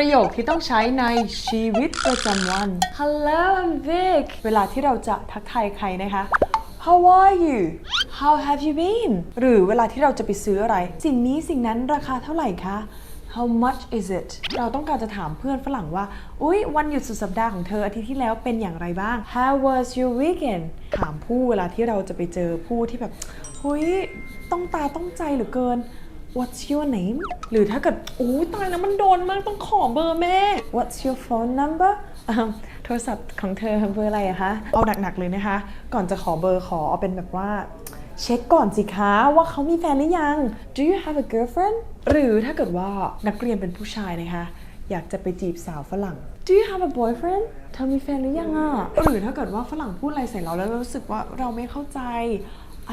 ประโยคที่ต้องใช้ในชีวิตประจำวัน Hello I'm Vic เวลาที่เราจะทักทายใครนะคะ How are you How have you been หรือเวลาที่เราจะไปซื้ออะไร สิ่งนี้สิ่งนั้นราคาเท่าไหร่คะ How much is it เราต้องการจะถามเพื่อนฝรั่งว่า อุ๊ย วันหยุดสุดสัปดาห์ของเธออาทิตย์ที่แล้วเป็นอย่างไรบ้าง How was your weekend ถามผู้เวลาที่เราจะไปเจอผู้ที่แบบหุยต้องตาต้องใจเหลือเกิน What's your name หรือถ้าเกิดโอ้ตายแล้วมันโดนมากต้องขอเบอร์แม่ What's your phone number โทรศัพท์ของเธอเบอร์อะไรอะคะ เอาหนักๆเลยนะคะ ก่อนจะขอเบอร์ขอเอาเป็นแบบว่าเช็คก่อนสิคะว่าเขามีแฟนหรือยัง Do you have a girlfriend หรือถ้าเกิดว่านักเรียนเป็นผู้ชายนะคะ อยากจะไปจีบสาวฝรั่ง Do you have a boyfriend เธอมีแฟนหรือยังอะหรือถ้าเกิดว่าฝรั่งพูดอะไรใส่เราแล้วรู้สึกว่าเราไม่เข้าใจ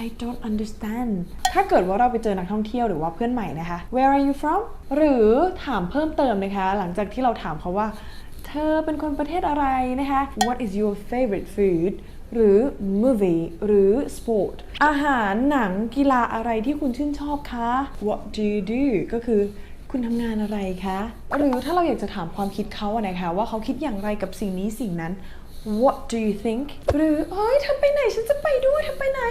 I don't understand ถ้าเกิดว่าเราไปเจอนักท่องเที่ยวหรือว่าเพื่อนใหม่นะคะ Where are you from หรือถามเพิ่มเติมนะคะ หลังจากที่เราถามเขาว่า เธอเป็นคนประเทศอะไรนะคะ What is your favorite food หรือ movie หรือ sport อาหารหนังกีฬาอะไรที่คุณชื่นชอบคะ What do you do ก็คือคุณทำงานอะไรคะ หรือถ้าเราอยากจะถามความคิดเขาอะนะคะว่าเขาคิดอย่างไรกับสิ่งนี้สิ่งนั้น What do you think หรือเอ้ยเธอไปไหนฉันจะไปด้วยเธอไปไหน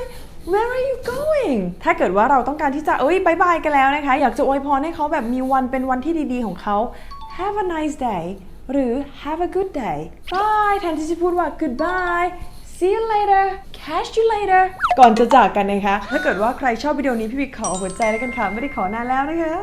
Where are you going ถ้าเกิดว่าเราต้องการที่จะเอ้ยบายบายกันแล้วนะคะ อยากจะอวยพรให้เขาแบบมีวันเป็นวันที่ดีๆของเขา Have a nice day หรือ Have a good day Bye แทนที่จะพูดว่า Goodbye See you later Catch you later ก่อนจะจากกันนะคะ ถ้าเกิดว่าใครชอบวิดีโอนี้พี่วิกขอหัวใจแล้วกันค่ะ ไม่ได้ขอนานแล้วนะคะ